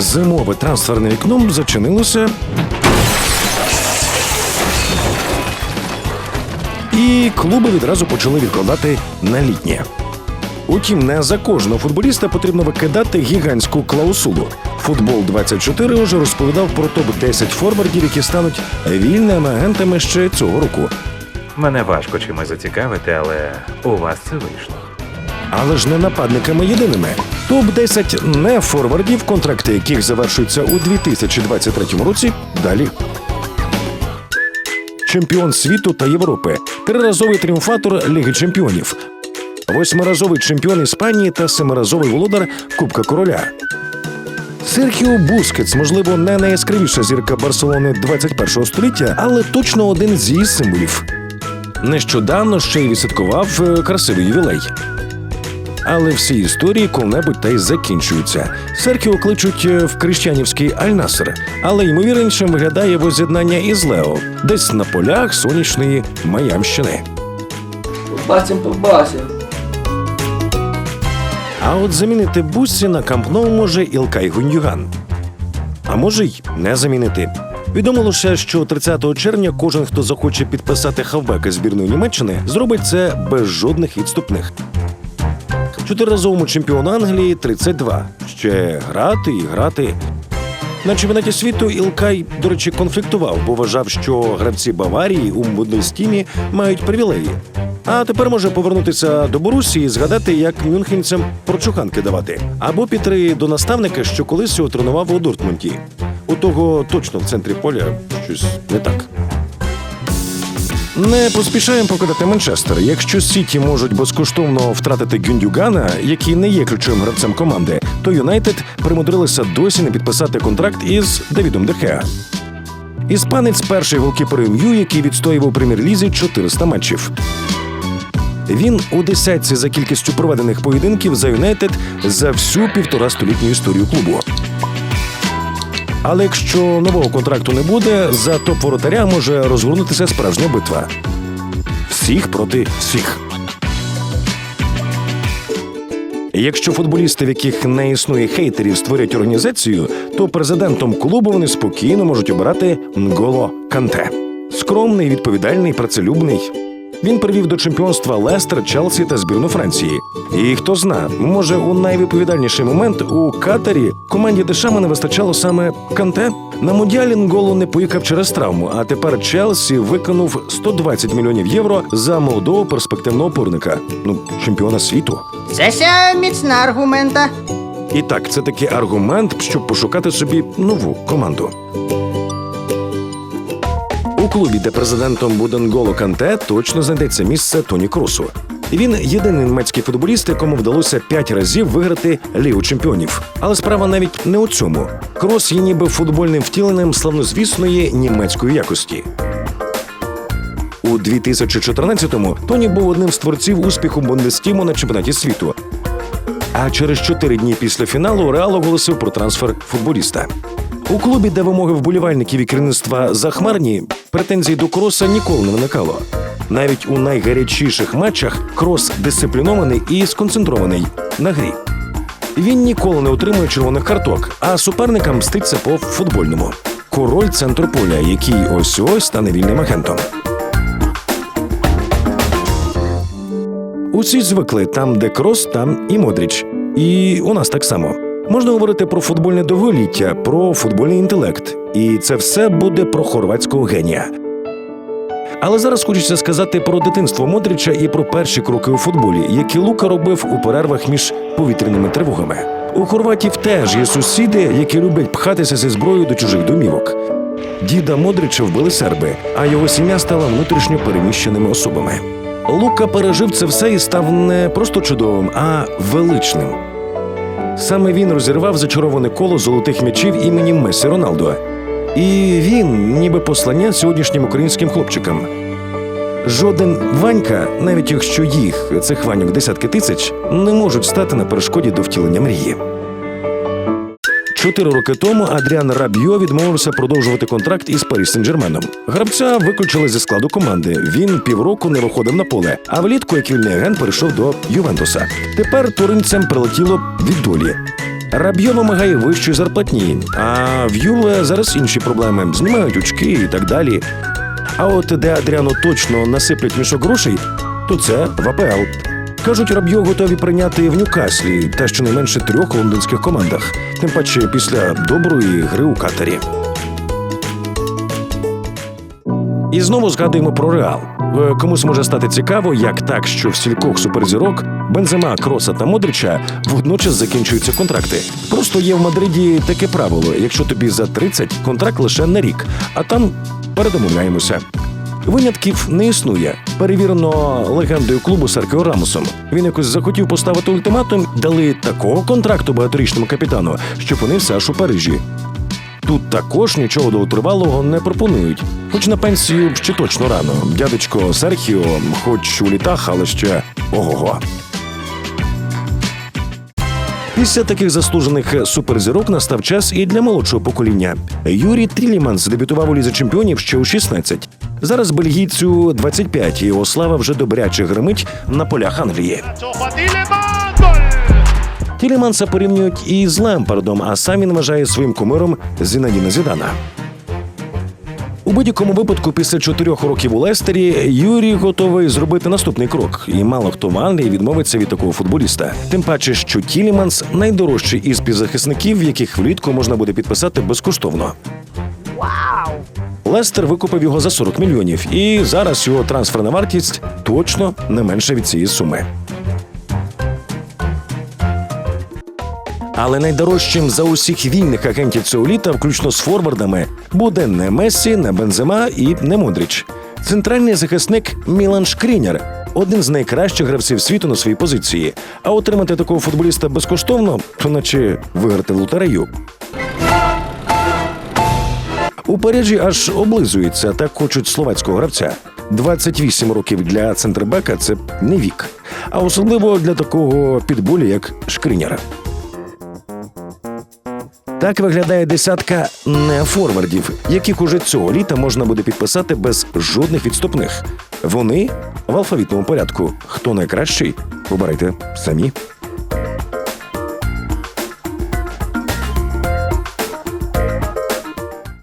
Зимове трансферне вікно зачинилося. І клуби відразу почали відкладати на літнє. Утім, не за кожного футболіста потрібно викидати гігантську клаусулу. Футбол 24 уже розповідав про топ 10 форвардів, які стануть вільними агентами ще цього року. Мене важко чимось зацікавити, але у вас це вийшло. Але ж не нападниками єдиними. Топ 10 не форвардів, контракти яких завершуються у 2023 році. Далі. Чемпіон світу та Європи, триразовий тріумфатор Ліги Чемпіонів, восьмиразовий чемпіон Іспанії та семиразовий володар Кубка Короля. Серхіо Бускетс, можливо, не найяскравіша зірка Барселони 21-го століття, але точно один з її символів. Нещодавно ще й відсвяткував е, красивий ювілей. Але всі історії коли-небудь та й закінчуються. Серхіо кличуть е, в крещанівський Аль-Наср, але ймовірнішим виглядає воз'єднання із Лео, десь на полях сонячної Майамщини. Побачимо, побачимо. А от замінити Буссі на Кампноу може Ілкай Гуньюган. А може й не замінити. Відомо лише, що 30 червня кожен, хто захоче підписати хавбека збірної Німеччини, зробить це без жодних відступних. Чотириразовому чемпіону Англії 32. Ще грати і грати. На чемпіонаті світу Ілкай, до речі, конфліктував, бо вважав, що гравці Баварії у Бундестімі мають привілеї. А тепер може повернутися до Борусії і згадати, як мюнхенцям прочуханки давати, або піти до наставника, що колись його тренував у Дортмунді. У того точно в центрі поля щось не так. Не поспішаємо покидати Манчестер. Якщо Сіті можуть безкоштовно втратити Гюндюгана, який не є ключовим гравцем команди, то Юнайтед примудрилися досі не підписати контракт із Давідом Дехеа. Іспанець перший голкіпер МЮ, який відстоював у прем'єр-лізі 400 матчів. Він у десятці за кількістю проведених поєдинків за Юнайтед за всю півтора столітню історію клубу. Але якщо нового контракту не буде, за топ воротаря може розгорнутися справжня битва. Всіх проти всіх. Якщо футболісти, в яких не існує хейтерів, створять організацію, то президентом клубу вони спокійно можуть обирати Нголо Канте. Скромний, відповідальний, працелюбний. Він привів до чемпіонства Лестер, Челсі та збірну Франції. І хто зна, може, у найвідповідальніший момент у Катарі команді Дешама не вистачало саме Канте. На мундіалі Нголо не поїхав через травму, а тепер Челсі виконув 120 мільйонів євро за молодого перспективного опорника. Ну, чемпіона світу. Це ся міцна аргумента. І так, це такий аргумент, щоб пошукати собі нову команду. Клубі, де президентом буде Нголо Канте, точно знайдеться місце Тоні Кросу. Він єдиний німецький футболіст, якому вдалося п'ять разів виграти Лігу чемпіонів. Але справа навіть не у цьому. Крос є ніби футбольним втіленням славнозвісної німецької якості. У 2014-му Тоні був одним з творців успіху Бундестіму на чемпіонаті світу. А через чотири дні після фіналу Реал оголосив про трансфер футболіста. У клубі, де вимоги вболівальників і керівництва захмарні, претензій до Кроса ніколи не виникало. Навіть у найгарячіших матчах Крос дисциплінований і сконцентрований на грі. Він ніколи не отримує червоних карток, а суперникам мститься по футбольному. Король центру поля, який ось ось стане вільним агентом. Усі звикли там, де крос, там і Модріч. І у нас так само. Можна говорити про футбольне довголіття, про футбольний інтелект. І це все буде про хорватського генія. Але зараз хочеться сказати про дитинство Модріча і про перші кроки у футболі, які Лука робив у перервах між повітряними тривогами. У хорватів теж є сусіди, які люблять пхатися зі зброєю до чужих домівок. Діда Модрича вбили серби, а його сім'я стала внутрішньо переміщеними особами. Лука пережив це все і став не просто чудовим, а величним. Саме він розірвав зачароване коло золотих м'ячів імені Месі Роналдо. І він, ніби послання сьогоднішнім українським хлопчикам. Жоден Ванька, навіть якщо їх цих ваньок десятки тисяч, не можуть стати на перешкоді до втілення мрії. Чотири роки тому Адріан Рабьо відмовився продовжувати контракт із Парі Сен-Джерменом. Гравця виключили зі складу команди. Він півроку не виходив на поле, а влітку як вільний агент перейшов до Ювентуса. Тепер туринцям прилетіло від долі. Рабьо вимагає вищої зарплатні, а в Юле зараз інші проблеми. Знімають очки і так далі. А от де Адріану точно насиплять мішок грошей, то це в АПЛ. Кажуть, Рабьо готові прийняти в Ньюкаслі та щонайменше трьох лондонських командах, тим паче після доброї гри у катері. І знову згадуємо про Реал. Е, Комусь може стати цікаво, як так, що в стількох суперзірок Бензема, Кроса та Модрича водночас закінчуються контракти. Просто є в Мадриді таке правило: якщо тобі за 30, контракт лише на рік, а там передомовляємося. Винятків не існує. Перевірено легендою клубу Серкіо Рамосом. Він якось захотів поставити ультиматум, дали такого контракту багаторічному капітану, що опинився аж у Парижі. Тут також нічого довготривалого не пропонують. Хоч на пенсію ще точно рано. Дядечко Серхіо, хоч у літах, але ще ого-го. Після таких заслужених суперзірок настав час і для молодшого покоління. Юрій Тріліманс дебютував у лізі чемпіонів ще у 16. Зараз бельгійцю 25, і його слава вже добряче гримить на полях Англії. Тіліманса порівнюють і з Лемпардом, а сам він вважає своїм кумиром Зінадіна Зідана. У будь-якому випадку, після чотирьох років у Лестері, Юрій готовий зробити наступний крок, і мало хто в Англії відмовиться від такого футболіста. Тим паче, що Тіліманс найдорожчий із півзахисників, яких влітку можна буде підписати безкоштовно. Лестер викупив його за 40 мільйонів, і зараз його трансферна вартість точно не менша від цієї суми. Але найдорожчим за усіх вільних агентів цього літа, включно з форвардами, буде не Мессі, не Бензема і не Модріч. Центральний захисник Мілан Шкріняр один з найкращих гравців світу на своїй позиції. А отримати такого футболіста безкоштовно, то наче виграти в лотерею. У Парижі аж облизується, так хочуть словацького гравця. 28 років для центрбека це не вік, а особливо для такого підболі, як Шкріняра. Так виглядає десятка нефорвардів, яких уже цього літа можна буде підписати без жодних відступних. Вони в алфавітному порядку. Хто найкращий? Обирайте самі.